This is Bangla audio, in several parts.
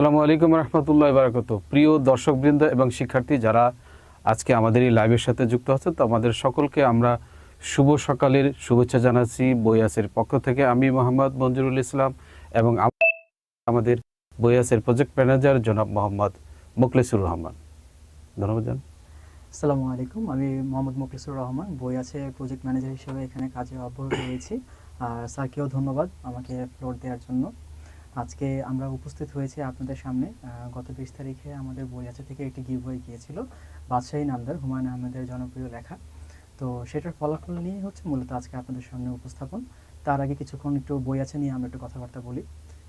আসসালামু আলাইকুম রহমতুল্লাহ বারাকত প্রিয় দর্শকবৃন্দ এবং শিক্ষার্থী, যারা আজকে আমাদের এই লাইভের সাথে যুক্ত আছেন, তো আমাদের সকলকে আমরা শুভ সকালের শুভেচ্ছা জানাচ্ছি। বইয়াসের পক্ষ থেকে আমি মোহাম্মদ মঞ্জুরুল ইসলাম এবং আমাদের বইয়াসের প্রজেক্ট ম্যানেজার জনাব মোহাম্মদ মোকলেসুর রহমান। ধন্যবাদ জান আসসালামু আলাইকুম, আমি মোহাম্মদ মুখলিসুর রহমান বই আছে প্রজেক্ট ম্যানেজার হিসেবে এখানে কাজে অব্যাহত রয়েছি। আর স্যারকেও ধন্যবাদ আমাকে ফ্লোর দেওয়ার জন্য। আজকে আমরা উপস্থিত হয়েছি আপনাদের সামনে গত বিশ তারিখে আমাদের বই আছে থেকে একটি গিভ হয়ে গিয়েছিল, বাদশাহী নামদার হুমায়ুন আহমেদের জনপ্রিয় লেখা। তো সেটার ফলাফল নিয়ে হচ্ছে মূলত আজকে আপনাদের সামনে উপস্থাপন। তার আগে কিছুক্ষণ একটু বই আছে নিয়ে আমরা একটু কথাবার্তা বলি।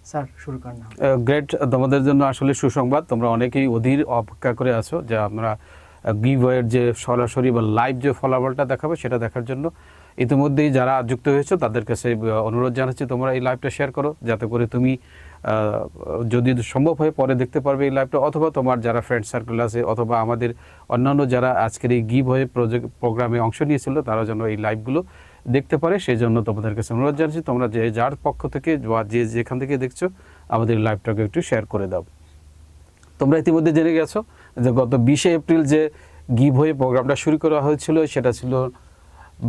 স্যার, শুরু করেন গ্রেট তোমাদের জন্য আসলে সুসংবাদ। তোমরা অনেকেই অধীর অপেক্ষা করে আছো যে আমরা গিভওয়ের যে সরাসরি বা লাইভ যে ফলাফলটা দেখাবো, সেটা দেখার জন্য ইতিমধ্যেই যারা যুক্ত হয়েছো তাদের কাছে অনুরোধ জানাচ্ছি, তোমরা এই লাইভটা শেয়ার করো, যাতে করে তুমি যদি সম্ভব হয় পরে দেখতে পারবে এই লাইভটা অথবা তোমার যারা ফ্রেন্ড সার্কেল আছে, অথবা আমাদের অন্যান্য যারা আজকের এই গিভ হয়ে প্রজেক্ট প্রোগ্রামে অংশ নিয়েছিল তারা যেন এই লাইভগুলো দেখতে পারে, সেই জন্য তোমাদের কাছে অনুরোধ জানাচ্ছি, তোমরা যে যার পক্ষ থেকে বা যে যেখান থেকে দেখছ, আমাদের লাইভটাকে একটু শেয়ার করে দাও। তোমরা ইতিমধ্যে জেনে গেছো যে গত বিশে এপ্রিল যে গিভ হয়ে প্রোগ্রামটা শুরু করা হয়েছিল, সেটা ছিল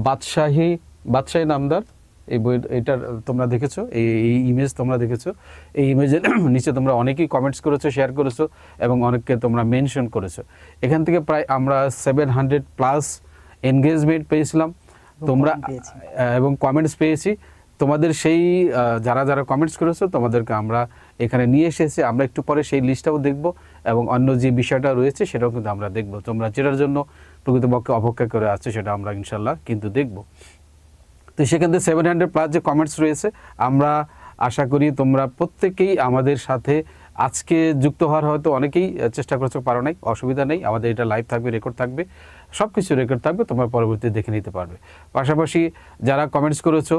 বাদশাহী বাদশাহী নামদার। এই বই এটার তোমরা দেখেছ এই এই ইমেজ তোমরা দেখেছ। এই ইমেজের নিচে তোমরা অনেকেই কমেন্টস করেছ শেয়ার করেছ এবং অনেককে তোমরা মেনশন করেছ। এখান থেকে প্রায় আমরা সেভেন হান্ড্রেড প্লাস এনগেজমেন্ট পেয়েছিলাম। তোমরা এবং কমেন্টস পেয়েছি। তোমাদের সেই যারা যারা কমেন্টস করেছ তোমাদেরকে আমরা এখানে নিয়ে এসেছি। আমরা একটু পরে সেই লিস্টটাও দেখব এবং অন্য যে বিষয়টা রয়েছে সেটাও কিন্তু আমরা দেখব। তোমরা যেটার জন্য প্রকৃতপক্ষে অপেক্ষা করে আছো সেটা আমরা ইনশাল্লাহ কিন্তু দেখব। তো সেখান থেকে সেভেন হান্ড্রেড প্লাস যে কমেন্টস রয়েছে, আমরা আশা করি তোমরা প্রত্যেকেই আমাদের সাথে আজকে যুক্ত হওয়ার হয়তো অনেকেই চেষ্টা করছ, পারো নাই, অসুবিধা নেই, আমাদের এটা লাইভ থাকবে রেকর্ড থাকবে সব কিছু রেকর্ড থাকবে, তোমরা পরবর্তীতে দেখে নিতে পারবে। পাশাপাশি যারা কমেন্টস করেছ,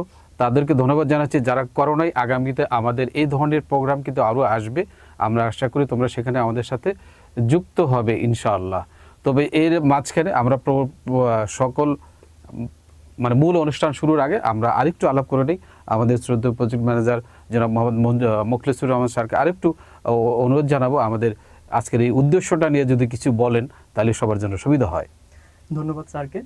তাদেরকে ধন্যবাদ জানাচ্ছি, যারা করো নাই, আগামীতে আমাদের এই ধরনের প্রোগ্রাম কিন্তু আরও আসবে। আমরা আশা করি তোমরা সেখানে আমাদের সাথে যুক্ত হবে ইনশাআল্লাহ। তবে এর মাঝখানে আমরা সকল মানে মূল অনুষ্ঠান শুরুর আগে আমরা আরেকটু আলাপ করে নিই। আমাদের শ্রদ্ধা প্রজেক্ট ম্যানেজার জনাব মোহাম্মদ মোখলেসুর রহমান স্যারকে আরেকটু অনুরোধ জানাব আমাদের আজকের এই উদ্দেশ্যটা নিয়ে যদি কিছু বলেন, তাহলে সবার জন্য সুবিধা হয়। ধন্যবাদ স্যারকে।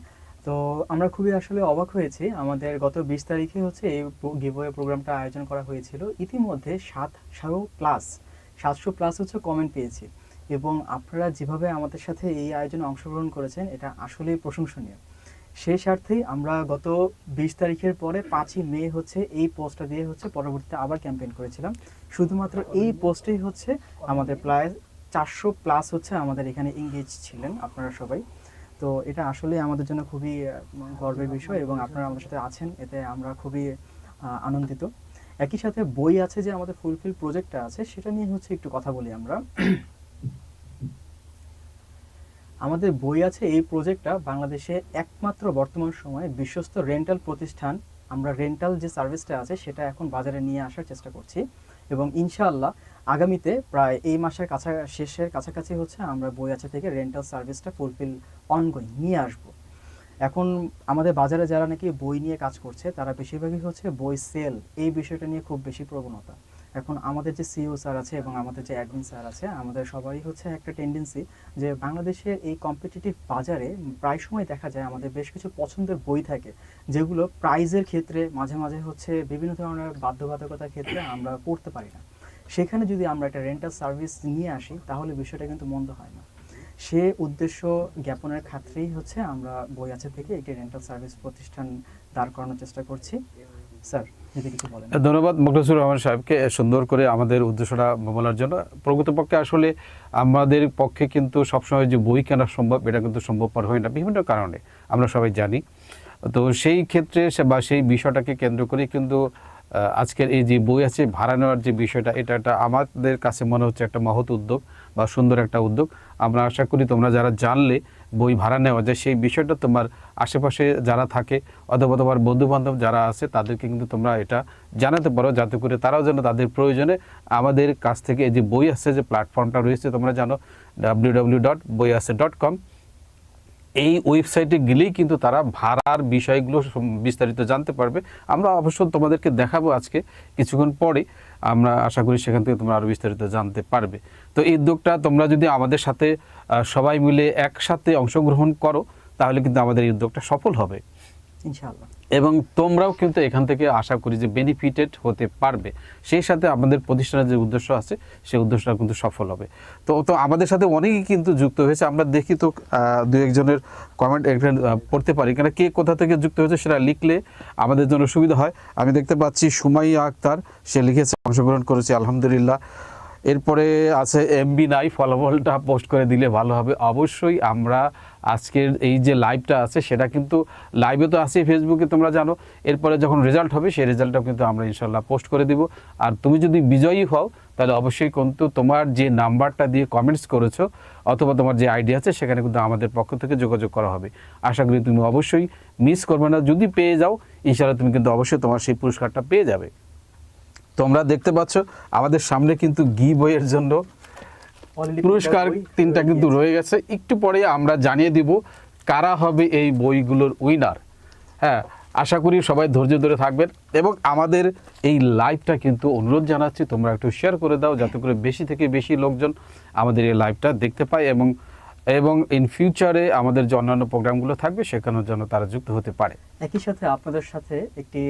তো আমরা খুবই আসলে অবাক হয়েছি। আমাদের গত বিশ তারিখে হচ্ছে এই গিভওয়ে প্রোগ্রামটা আয়োজন করা হয়েছিল। ইতিমধ্যে সাতশো প্লাস সাতশো প্লাস হচ্ছে কমেন্ট পেয়েছি। এবং আপনারা যেভাবে আমাদের সাথে এই আয়োজনে অংশগ্রহণ করেছেন, এটা আসলেই প্রশংসনীয়। সেই স্বার্থেই আমরা গত বিশ তারিখের পরে পাঁচই মে হচ্ছে এই পোস্টটা দিয়ে হচ্ছে পরবর্তীতে আবার ক্যাম্পেইন করেছিলাম। শুধুমাত্র এই পোস্টেই হচ্ছে আমাদের প্রায় চারশো প্লাস হচ্ছে আমাদের এখানে এঙ্গেজ ছিলেন আপনারা সবাই। তো এটা আসলে আমাদের জন্য খুবই গর্বের বিষয় এবং আপনারা আমাদের সাথে আছেন, এতে আমরা খুবই আনন্দিত। একই সাথে বই আছে যে আমাদের ফুলফিল প্রজেক্টটা আছে, সেটা নিয়ে হচ্ছে একটু কথা বলি আমরা। আমাদের বই আছে, এই প্রজেক্টটা বাংলাদেশে একমাত্র বর্তমান সময়ে বিশ্বস্ত রেন্টাল প্রতিষ্ঠান। আমরা রেন্টাল যে সার্ভিসটা আছে, সেটা এখন বাজারে নিয়ে আসার চেষ্টা করছি। এবং ইনশাআল্লাহ আগামীতে প্রায় এই মাসের কাছা, শেষের কাছাকাছি হচ্ছে আমরা বই আছে থেকে রেন্টাল সার্ভিসটা ফুলফিল অনগোয়িং নিয়ে আসব। এখন আমাদের বাজারে যারা নাকি বই নিয়ে কাজ করছে, তারা বেশিরভাগই হচ্ছে বই সেল এই বিষয়টা নিয়ে খুব বেশি প্রবণতা। এখন আমাদের যে সিইও স্যার আছে এবং আমাদের যে অ্যাডমিন স্যার আছে, আমাদের সবারই হচ্ছে একটা টেন্ডেন্সি যে বাংলাদেশের এই কম্পিটিটিভ বাজারে প্রায় সময় দেখা যায় আমাদের বেশ কিছু পছন্দের বই থাকে, যেগুলো প্রাইজের ক্ষেত্রে মাঝে মাঝে হচ্ছে বিভিন্ন ধরনের বাধ্যবাধকতার ক্ষেত্রে আমরা পড়তে পারি না। সেখানে যদি আমরা একটা রেন্টাল সার্ভিস নিয়ে আসি, তাহলে বিষয়টা কিন্তু মন্দ হয় না। সে উদ্দেশ্য জ্ঞাপনের ক্ষেত্রেই হচ্ছে আমরা বই আছে থেকে একটি রেন্টাল সার্ভিস প্রতিষ্ঠান দাঁড় করানোর চেষ্টা করছি। ধন্যবাদ মোখলেসুর রহমান সাহেবকে সুন্দর করে আমাদের উদ্দেশ্যটা বলার জন্য। প্রকৃতপক্ষে আসলে আমাদের পক্ষে কিন্তু সবসময় যে বই কেনা সম্ভব, এটা কিন্তু সম্ভবপর হয় না, বিভিন্ন কারণে, আমরা সবাই জানি। তো সেই ক্ষেত্রে বা সেই বিষয়টাকে কেন্দ্র করে কিন্তু আজকের এই যে বই আছে, ভাড়া নেওয়ার যে বিষয়টা, এটা একটা আমাদের কাছে মনে হচ্ছে একটা মহৎ উদ্যোগ বা সুন্দর একটা উদ্যোগ। আমরা আশা করি তোমরা যারা জানলে বই ভাড়া নেওয়া যায়, সেই বিষয়টা তোমার আশেপাশে যারা থাকে অথবা তোমার বন্ধু বান্ধব যারা আছে, তাদেরকে কিন্তু তোমরা এটা জানাতে পারো, যাতে করে তারাও যেন তাদের প্রয়োজনে আমাদের কাছ থেকে এই যে বই আছে, যে প্ল্যাটফর্মটা রয়েছে, তোমরা জানো ডাব্লিউ ডট বই আছে ডট কম এই ওয়েবসাইটে গেলেই কিন্তু তারা ভাড়ার বিষয়গুলো বিস্তারিত জানতে পারবে। আমরা অবশ্য তোমাদেরকে দেখাবো আজকে কিছুক্ষণ পরে। আমরা আশা করি সেখান থেকে তোমরা আরও বিস্তারিত জানতে পারবে। তো এই উদ্যোগটা তোমরা যদি আমাদের সাথে সবাই মিলে একসাথে অংশগ্রহণ করো, তাহলে কিন্তু আমাদের এই উদ্যোগটা সফল হবে। এবং তোমরাও কিন্তু এখান থেকে আশা করি যে বেনিফিটেড হতে পারবে। সেই সাথে আমাদের প্রতিষ্ঠানের যে উদ্দেশ্য আছে সেই উদ্দেশ্যটা কিন্তু সফল হবে। তো তো আমাদের সাথে অনেকেই কিন্তু যুক্ত হয়েছে। আমরা দেখি তো দু একজনের কমেন্ট আহ, পড়তে পারি কেন। কে কোথা থেকে যুক্ত হয়েছে সেটা লিখলে আমাদের জন্য সুবিধা হয়। আমি দেখতে পাচ্ছি সুমাইয়া আক্তার। সে লিখেছে অংশগ্রহণ করেছে আলহামদুলিল্লাহ। এরপরে আছে এমবি নাই ফলাফলটা পোস্ট করে দিলে ভালো হবে। অবশ্যই আমরা আজকের এই যে লাইভটা আছে, সেটা কিন্তু লাইভে তো আছে ফেসবুকে তোমরা জানো। এরপরে যখন রেজাল্ট হবে, সেই রেজাল্টটাও কিন্তু আমরা ইনশাল্লাহ পোস্ট করে দিব। আর তুমি যদি বিজয়ী হও, তাহলে অবশ্যই কিন্তু তোমার যে নাম্বারটা দিয়ে কমেন্টস করেছ, অথবা তোমার যে আইডি আছে, সেখানে কিন্তু আমাদের পক্ষ থেকে যোগাযোগ করা হবে। আশা করি তুমি অবশ্যই মিস করবে না। যদি পেয়ে যাও ইনশাল্লাহ তুমি কিন্তু অবশ্যই তোমার সেই পুরস্কারটা পেয়ে যাবে। তোমরা দেখতে পাচ্ছ, আমাদের সামনে কিন্তু গি বইয়ের জন্য পুরস্কার তিনটা কিন্তু রয়ে গেছে। একটু পরে আমরা জানিয়ে দিব কারা হবে এই বইগুলোর উইনার হ্যাঁ আশা করি সবাই ধৈর্য ধরে থাকবেন এবং আমাদের এই লাইভটা কিন্তু অনুরোধ জানাচ্ছি তোমরা একটু শেয়ার করে দাও যাতে করে বেশি থেকে বেশি লোকজন আমাদের এই লাইভটা দেখতে পায় এবং এবং ইন ফিউচারে আমাদের যে অন্যান্য প্রোগ্রামগুলো থাকবে সেখানেও যেন তারা যুক্ত হতে পারে। একই সাথে আপনাদের সাথে একটি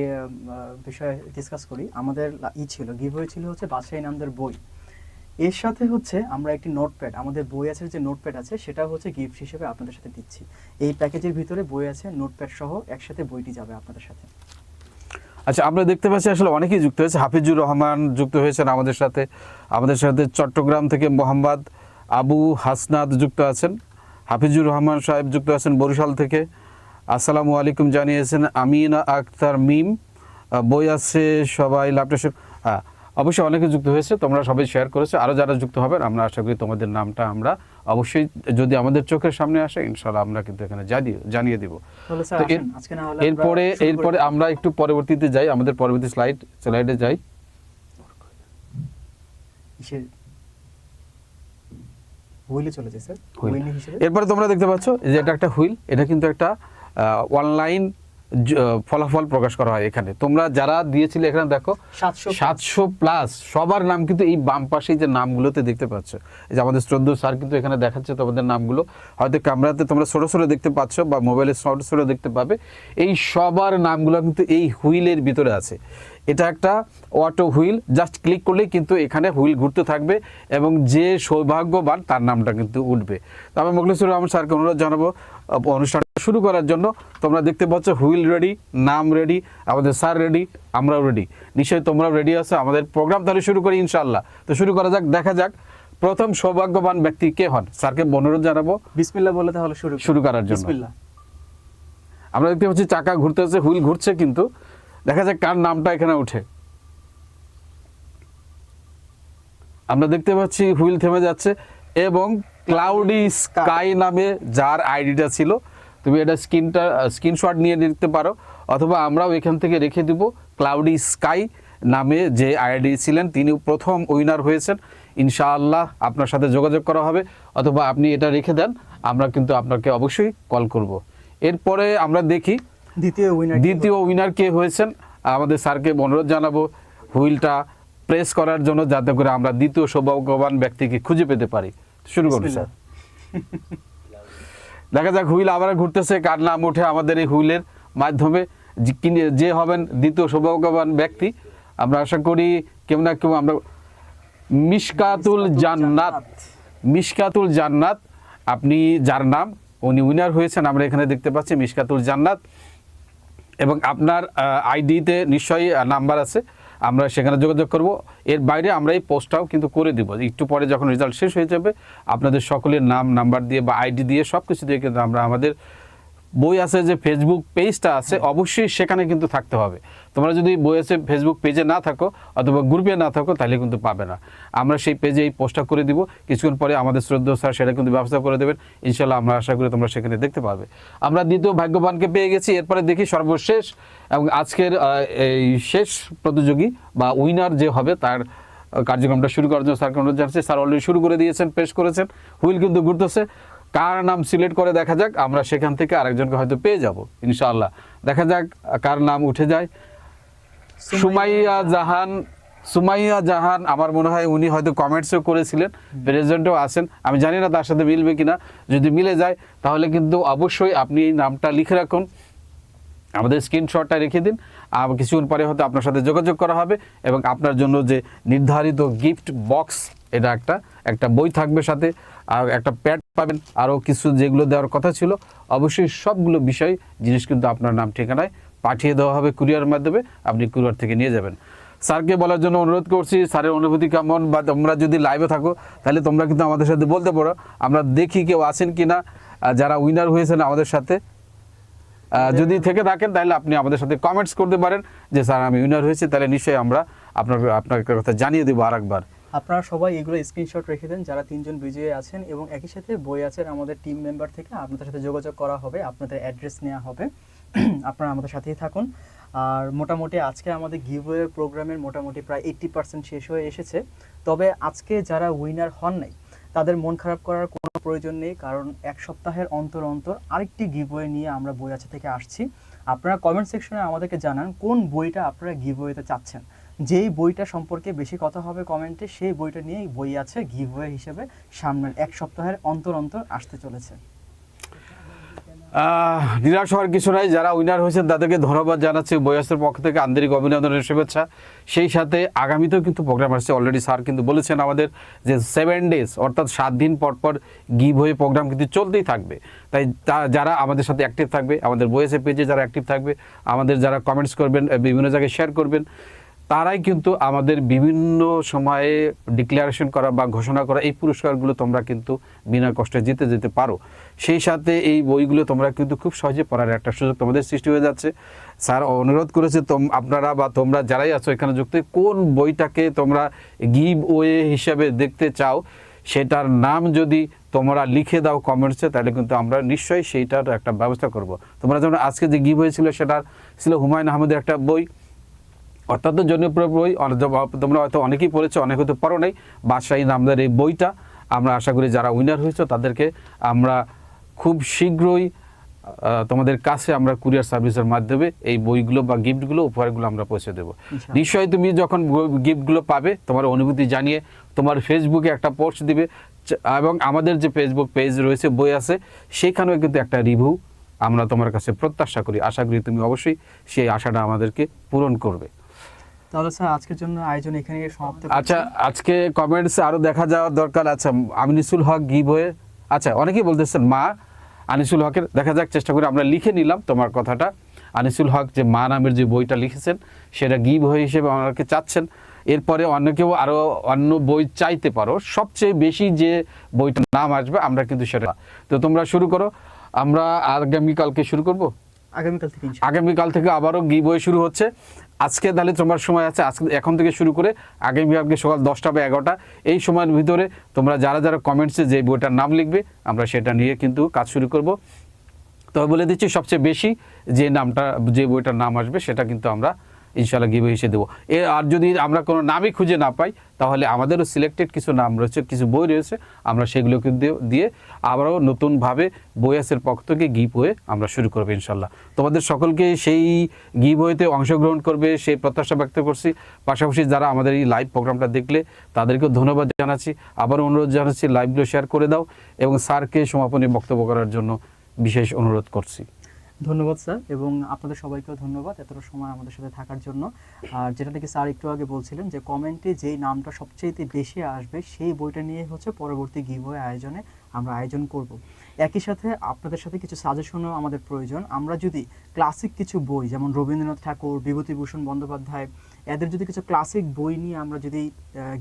বিষয় ডিসকাস করি। আমাদের ই ছিল গিভ ছিল হচ্ছে বাদশাহী নামদের বই। এর সাথে হচ্ছে আমরা একটি নোটপ্যাড, আমাদের বই আছে যে নোটপ্যাড আছে, সেটা হচ্ছে গিফট হিসেবে আপনাদের সাথে দিচ্ছি। এই প্যাকেজের ভিতরে বই আছে, নোটপ্যাড সহ একসাথে বইটি যাবে আপনাদের সাথে। আচ্ছা আমরা দেখতে পাচ্ছি আসলে অনেকেই যুক্ত হয়েছে। হাফিজুর রহমান যুক্ত হয়েছেন আমাদের সাথে। আমাদের সাথে চট্টগ্রাম থেকে মোহাম্মদ আবু হাসনাদ যুক্ত আছেন। হাফিজুর রহমান সাহেব যুক্ত আছেন বরিশাল থেকে। আসসালামু আলাইকুম জানিয়েছেন আমিনা আক্তার মিম। বই আছে সবাই ল্যাপটপ হ্যাঁ অবশ্যই অনেকে যুক্ত হয়েছে তোমরা সবাই শেয়ার করেছ। আরও যারা যুক্ত হবেন আমরা আশা করি তোমাদের নামটা আমরা অবশ্যই যদি আমাদের চোখের সামনে আসে ইনশাল্লাহ আমরা কিন্তু এখানে জানিয়ে জানিয়ে দিব। এরপরে এরপরে আমরা একটু পরবর্তীতে যাই আমাদের পরবর্তী স্লাইড স্লাইডে যাই। এরপরে তোমরা দেখতে পাচ্ছ যে এটা একটা হুইল এটা কিন্তু একটা অনলাইন ফলাফল প্রকাশ করা হয় এখানে। তোমরা যারা দিয়েছিলে এখানে দেখো সাতশো সাতশো প্লাস সবার নাম কিন্তু এই বাম পাশে যে নামগুলোতে দেখতে পাচ্ছ। এই যে আমাদের শ্রদ্ধ স্যার কিন্তু এখানে দেখাচ্ছে তোমাদের নামগুলো। হয়তো ক্যামেরাতে তোমরা ছোটো ছোটো দেখতে পাচ্ছ বা মোবাইলে ছোটো ছোটো দেখতে পাবে। এই সবার নামগুলো কিন্তু এই হুইলের ভিতরে আছে। এটা একটা অটো হুইল। জাস্ট ক্লিক করলেই কিন্তু এখানে হুইল ঘুরতে থাকবে এবং যে সৌভাগ্যবান তার নামটা কিন্তু উঠবে। তো আমি মোখলেসুর রহমান স্যারকে অনুরোধ জানাব অনুষ্ঠানটা শুরু করার জন্য তোমরা দেখতে পাচ্ছ হুইল রেডি নাম রেডি আমাদের স্যার রেডি আমরাও রেডি। নিশ্চয়ই তোমরাও রেডি আছো আমাদের প্রোগ্রাম তাহলে শুরু করি ইনশাল্লাহ তো শুরু করা যাক দেখা যাক প্রথম সৌভাগ্যবান ব্যক্তি কে হন। স্যারকে অনুরোধ জানাব। বিসমিল্লাহ বলে তাহলে শুরু শুরু করার জন্য। আমরা দেখতে পাচ্ছি চাকা ঘুরতেছে হুইল ঘুরছে কিন্তু। দেখা যাক কার নামটা এখানে উঠে। আমরা দেখতে পাচ্ছি হুইল থেমে যাচ্ছে এবং ক্লাউডি স্কাই নামে যার আইডিটা ছিল তুমি এটা স্ক্রিনটা স্ক্রিনশট নিয়ে নিতে পারো অথবা আমরাও এখান থেকে রেখে দিব ক্লাউডি স্কাই নামে যে আইডি ছিলেন তিনি প্রথম উইনার হয়েছেন। ইনশাআল্লাহ আপনার সাথে যোগাযোগ করা হবে অথবা আপনি এটা রেখে দেন আমরা কিন্তু আপনাকে অবশ্যই কল করব। এরপরে আমরা দেখি দ্বিতীয় উইনার দ্বিতীয় উইনার কে হয়েছেন আমাদের স্যারকে অনুরোধ জানাব হুইলটা প্রেস করার জন্য যাতে করে আমরা দ্বিতীয় সৌভাগ্যবান ব্যক্তিকে খুঁজে পেতে পারি। শুরু করুন স্যার। দেখা যাক হুইল আবার ঘুরতেছে কার নাম ওঠে আমাদের এই হুইলের মাধ্যমে। যে হবেন দ্বিতীয় সৌভাগ্যবান ব্যক্তি। আমরা আশা করি কেউ না কেউ আমরা মিশকাতুল জান্নাত। মিশকাতুল জান্নাত আপনি যার নাম উনি উইনার হয়েছেন আমরা এখানে দেখতে পাচ্ছি মিসকাতুল জান্নাত। এবং আপনার আইডিতে নিশ্চয়ই নাম্বার আছে। আমরা সেখানে যোগাযোগ করব। এর বাইরে আমরা এই পোস্টটাও কিন্তু করে দিব। একটু পরে যখন রেজাল্ট শেষ হয়ে যাবে, আপনাদের সকলের নাম নাম্বার দিয়ে বা আইডি দিয়ে সব কিছু দিয়ে কিন্তু আমরা আমাদের বই আছে যে ফেসবুক পেজটা আছে অবশ্যই সেখানে কিন্তু থাকতে হবে। তোমরা যদি বই আছে ফেসবুক পেজে না থাকো অথবা গ্রুপে না থাকো তাহলে কিন্তু পাবে না। আমরা সেই পেজে এই পোস্টটা করে দিব। কিছুক্ষণ পরে আমাদের শ্রদ্ধ স্যার সেটা কিন্তু ব্যবস্থা করে দেবেন। ইনশাল্লাহ আমরা আশা করি তোমরা সেখানে দেখতে পাবে। আমরা দ্বিতীয় ভাগ্যবানকে পেয়ে গেছি। এরপরে দেখি সর্বশেষ এবং আজকের এই শেষ প্রতিযোগী বা উইনার যে হবে তার কার্যক্রমটা শুরু করার জন্য স্যারকে অনুরোধ জানাচ্ছি। স্যার অলরেডি শুরু করে দিয়েছেন পেশ করেছেন। হুইল কিন্তু ঘুরতেছে। কার নাম সিলেক্ট করে দেখা যাক আমরা সেখান থেকে আরেকজনকে হয়তো পেয়ে যাব ইনশাআল্লাহ। দেখা যাক কার নাম উঠে যায়। সুমাইয়া জাহান। সুমাইয়া জাহান আমার মনে হয় উনি হয়তো কমেন্টসও করেছিলেন প্রেজেন্টও আছেন। আমি জানি না তার সাথে মিলবে কিনা যদি মিলে যায় তাহলে কিন্তু অবশ্যই আপনি এই নামটা লিখে রাখুন। আমাদের স্ক্রিনশটটা রেখে দিন। আর কিছুক্ষণ পরে হয়তো আপনার সাথে যোগাযোগ করা হবে এবং আপনার জন্য যে নির্ধারিত গিফট বক্স এটা একটা একটা বই থাকবে সাথে। আর একটা প্যাড পাবেন। আরও কিছু যেগুলো দেওয়ার কথা ছিল, অবশ্যই সবগুলো বিষয়, জিনিস কিন্তু আপনার নাম, ঠিকানায় পাঠিয়ে দেওয়া হবে কুরিয়ার মাধ্যমে, আপনি কুরিয়ার থেকে নিয়ে যাবেন। স্যারকে বলার জন্য অনুরোধ করছি, স্যারের অনুভূতি কেমন, বা তোমরা যদি লাইভে থাকো, তাহলে তোমরা কিন্তু আমাদের সাথে বলতে পারো, আমরা দেখি কেউ আছেন কি না যারা উইনার হয়েছেন আমাদের সাথে। যদি থেকে থাকেন, তাহলে আপনি আমাদের সাথে কমেন্টস করতে পারেন, যে স্যার আমি উইনার হয়েছি, তাহলে নিশ্চয়ই আমরা আপনার আপনার কথা জানিয়ে দেবো আরেকবার। আপনারা সবাই এগুলো স্ক্রিনশট রেখে দেন, যারা তিনজন বিজয়ী আছেন এবং একই সাথে বই আছেন আমাদের টিম মেম্বার থেকে, আপনাদের সাথে যোগাযোগ করা হবে, আপনাদের অ্যাড্রেস নেওয়া হবে। আপনারা আমাদের সাথেই থাকুন। আর মোটামুটি আজকে আমাদের গিভওয়ে প্রোগ্রামের মোটামুটি প্রায় এইট্টি পার্সেন্ট শেষ হয়ে এসেছে। তবে আজকে যারা উইনার হন নাই, তাদের মন খারাপ করার কোনো প্রয়োজন নেই, কারণ এক সপ্তাহের অন্তর অন্তর আরেকটি গিভওয়ে নিয়ে আমরা বই আছে থেকে আসছি। আপনারা কমেন্ট সেকশনে আমাদেরকে জানান, কোন বইটা আপনারা গিভওয়েতে চাচ্ছেন। যেই বইটা সম্পর্কে বেশি কথা হবে কমেন্টে সেই বইটা নিয়েই বই আছে গিভওয়ে হিসেবে সামনের এক সপ্তাহের অন্তর অন্তর আসতে চলেছে। নিরাশ হওয়ার কিছু নাই, যারা উইনার হয়েছেন তাদেরকে ধন্যবাদ জানাচ্ছি। বয়সের পক্ষ থেকে আন্তরিক অভিনন্দনের শুভেচ্ছা। সেই সাথে আগামীতেও কিন্তু প্রোগ্রাম আসছে। অলরেডি স্যার কিন্তু বলেছেন আমাদের যে সেভেন ডেজ অর্থাৎ সাত দিন পর পর গিভ হয়ে প্রোগ্রাম কিন্তু চলতেই থাকবে। তাই যারা আমাদের সাথে অ্যাক্টিভ থাকবে, আমাদের বয়েসের পেজে যারা অ্যাক্টিভ থাকবে, আমাদের যারা কমেন্টস করবেন, বিভিন্ন জায়গায় শেয়ার করবেন তারাই কিন্তু আমাদের বিভিন্ন সময়ে ডিক্লারেশন করা বা ঘোষণা করা এই পুরস্কারগুলো তোমরা কিন্তু বিনা কষ্টে জিতে যেতে পারো। সেই সাথে এই বইগুলো তোমরা কিন্তু খুব সহজে পড়ার একটা সুযোগ তোমাদের সৃষ্টি হয়ে যাচ্ছে। স্যার অনুরোধ করেছে তোম, আপনারা বা তোমরা যারাই আছো এখানে যুক্ত কোন বইটাকে তোমরা গিভ ওয়ে হিসাবে দেখতে চাও, সেটার নাম যদি তোমরা লিখে দাও কমেন্টসে তাহলে কিন্তু আমরা নিশ্চয়ই সেইটার একটা ব্যবস্থা করব। তোমরা যেমন আজকে যে গিভ হয়েছিল সেটার ছিল হুমায়ুন আহমেদের একটা বই। অত্যন্ত জনপ্রিয় বই তোমরা হয়তো অনেকেই পড়েছো অনেক হয়তো পড়ো নাই বাদশাহী নামদার এই বইটা। আমরা আশা করি যারা উইনার হয়েছে তাদেরকে আমরা খুব শীঘ্রই তোমাদের কাছে আমরা কুরিয়ার সার্ভিসের মাধ্যমে এই বইগুলো বা গিফটগুলো উপহারগুলো আমরা পৌঁছে দেবো। নিশ্চয়ই তুমি যখন গিফটগুলো পাবে তোমার অনুভূতি জানিয়ে তোমার ফেসবুকে একটা পোস্ট দিবে এবং আমাদের যে ফেসবুক পেজ রয়েছে বই আছে সেখানেও কিন্তু একটা রিভিউ আমরা তোমার কাছে প্রত্যাশা করি। আশা করি তুমি অবশ্যই সেই আশাটা আমাদেরকে পূরণ করবে। তাহলে স্যার আজকের জন্য আয়োজন এখানে সমাপ্ত আচ্ছা আজকে কমেন্টস আরও দেখা যাওয়ার দরকার আচ্ছা হক হয়ে আচ্ছা অনেকেই বলতেছেন মা আনিসুল হকের দেখা যাক চেষ্টা করে আমরা লিখে নিলাম তোমার কথাটা। আনিসুল হক যে মা নামের যে বইটা লিখেছেন সেটা হয়ে হিসেবে আমাকে চাচ্ছেন। এরপরে অন্য আরও অন্য বই চাইতে পারো। সবচেয়ে বেশি যে বইটার নাম আসবে আমরা কিন্তু সেটা তো তোমরা শুরু করো। আমরা আগামীকালকে শুরু করব? আগামীকাল থেকে আগামীকাল থেকে আবারও গি বই শুরু হচ্ছে। আজকে তাহলে তোমার সময় আছে, আজকে এখন থেকে শুরু করে আগামীকালকে সকাল দশটা বা এগারোটা, এই সময়ের ভিতরে তোমরা যারা যারা কমেন্টসে যে বইটার নাম লিখবে, আমরা সেটা নিয়ে কিন্তু কাজ শুরু করব। তবে বলে দিচ্ছি, সবচেয়ে বেশি যে নামটা, যে বইটার নাম আসবে, সেটা কিন্তু আমরা ইনশাল্লাহ গিভে হিসেবে দেবো। এ আর যদি আমরা কোনো নামই খুঁজে না পাই, তাহলে আমাদেরও সিলেক্টেড কিছু নাম রয়েছে, কিছু বই রয়েছে, আমরা সেগুলোকে দিয়ে- আবারও নতুনভাবে বইয়াসের পক্ষ থেকে গিভ হয়ে আমরা শুরু করব ইনশাল্লাহ তোমাদের সকলকে সেই গিভ হইতে অংশগ্রহণ করবে, সেই প্রত্যাশা ব্যক্ত করছি। পাশাপাশি যারা আমাদের এই লাইভ প্রোগ্রামটা দেখলে, তাদেরকেও ধন্যবাদ জানাচ্ছি। আবার অনুরোধ জানাচ্ছি লাইভগুলো শেয়ার করে দাও এবং স্যারকে সমাপনী বক্তব্য করার জন্য বিশেষ অনুরোধ করছি। ধন্যবাদ, স্যার, এবং আপনাদের সবাইকেও ধন্যবাদ এতটা সময় আমাদের সাথে থাকার জন্য। আর যেটা থেকে স্যার একটু আগে বলছিলেন যে, কমেন্টে যেই নামটা সবচেয়ে বেশি আসবে, সেই বইটা নিয়ে হচ্ছে পরবর্তী গিভওয়ে আয়োজনে আমরা আয়োজন করব। একই সাথে আপনাদের সাথে কিছু সাজেশনও আমাদের প্রয়োজন। আমরা যদি ক্লাসিক কিছু বই, যেমন রবীন্দ্রনাথ ঠাকুর, বিভূতিভূষণ বন্দ্যোপাধ্যায়, এদের যদি কিছু ক্লাসিক বই নিয়ে আমরা যদি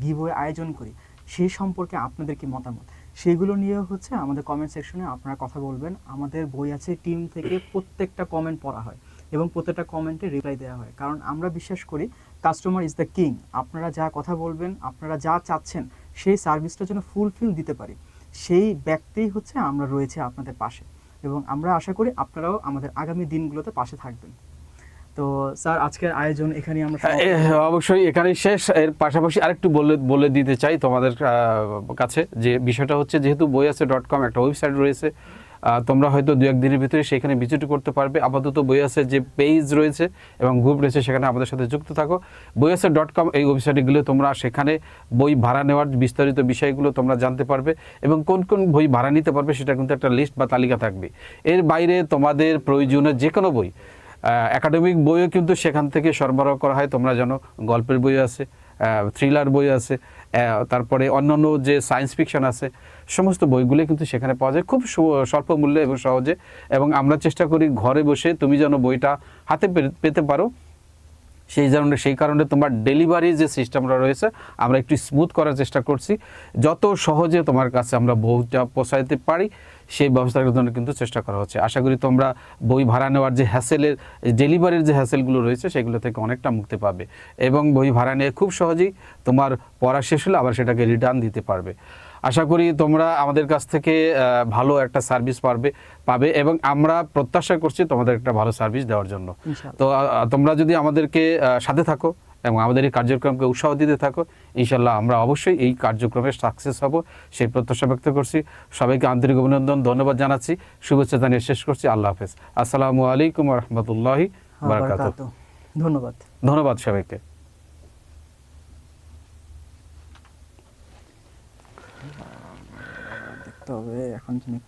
গিভওয়ে আয়োজন করি সেই সম্পর্কে আপনাদের কি মতামত? সেগুলো নিয়েও হচ্ছে আমাদের কমেন্ট সেকশনে আপনারা কথা বলবেন। আমাদের বই আছে টিম থেকে প্রত্যেকটা কমেন্ট পড়া হয় এবং প্রত্যেকটা কমেন্টে রিপ্লাই দেওয়া হয়। কারণ আমরা বিশ্বাস করি কাস্টমার ইজ দ্য কিং আপনারা যা কথা বলবেন, আপনারা যা চাচ্ছেন, সেই সার্ভিসটা যেন ফুলফিল দিতে পারি। সেই ব্যক্তিই হচ্ছে আমরা রয়েছে আপনাদের পাশে। এবং আমরা আশা করি আপনারাও আমাদের আগামী দিনগুলোতে পাশে থাকবেন। তো স্যার আজকের আয়োজন এখানে আমরা হ্যাঁ, অবশ্যই এখানে শেষ। এর পাশাপাশি আরেকটু বলে বলে দিতে চাই তোমাদের কাছে যে বিষয়টা হচ্ছে যেহেতু বই আছে ডট কম একটা ওয়েবসাইট রয়েছে তোমরা হয়তো দু এক দিনের ভিতরে সেখানে ভিজিট করতে পারবে। আপাতত বই আছে যে পেজ রয়েছে এবং গ্রুপ রয়েছে সেখানে আমাদের সাথে যুক্ত থাকো। বই আছে ডট কম এই ওয়েবসাইটে গেলে তোমরা সেখানে বই ভাড়া নেওয়ার বিস্তারিত বিষয়গুলো তোমরা জানতে পারবে এবং কোন কোন বই ভাড়া নিতে পারবে সেটা কিন্তু একটা লিস্ট বা তালিকা থাকবে। এর বাইরে তোমাদের প্রয়োজনীয় যে কোনো বই একাডেমিক বইও কিন্তু সেখান থেকে সরবরাহ করা হয়। তোমরা জানো, গল্পের বই আছে থ্রিলার বই আছে তারপরে অন্যান্য যে সায়েন্স ফিকশন আছে, সমস্ত বইগুলো কিন্তু সেখানে পাওয়া যায় খুব স্বল্প মূল্যে এবং সহজে। এবং আমরা চেষ্টা করি ঘরে বসে তুমি যেন বইটা হাতে পেতে পারো। সেই কারণে সেই কারণে তোমার ডেলিভারি যে সিস্টেমটা রয়েছে, আমরা একটু স্মুথ করার চেষ্টা করছি। যত সহজে তোমার কাছে আমরা বইটা পৌঁছাইতে পারি সেই ব্যবস্থার জন্য কিন্তু চেষ্টা করা হচ্ছে। আশা করি তোমরা বই ভাড়া নেওয়ার যে হ্যাসেলের ডেলিভারির যে হ্যাসেলগুলো রয়েছে সেগুলো থেকে অনেকটা মুক্তি পাবে এবং বই ভাড়া নিয়ে খুব সহজেই তোমার পড়া শেষ হলে আবার সেটাকে রিটার্ন দিতে পারবে। আশা করি তোমরা আমাদের কাছ থেকে ভালো একটা সার্ভিস পারবে পাবে এবং আমরা প্রত্যাশা করছি তোমাদের একটা ভালো সার্ভিস দেওয়ার জন্য। তো তোমরা যদি আমাদেরকে সাথে থাকো এবং আমাদের এই কার্যক্রমকে উৎসাহ দিতে থাকো। ইনশাল্লাহ আমরা অবশ্যই এই কার্যক্রমে সাকসেস হব সেই প্রত্যাশা ব্যক্ত করছি। সবাইকে আন্তরিক অভিনন্দন ধন্যবাদ জানাচ্ছি। শুভেচ্ছা জানিয়ে শেষ করছি। আল্লাহ হাফেজ। আসসালামু আলাইকুম রহমতুল্লাহি হ্যাঁ, বারাকাত ধন্যবাদ। ধন্যবাদ সবাইকে। তবে এখন যিনি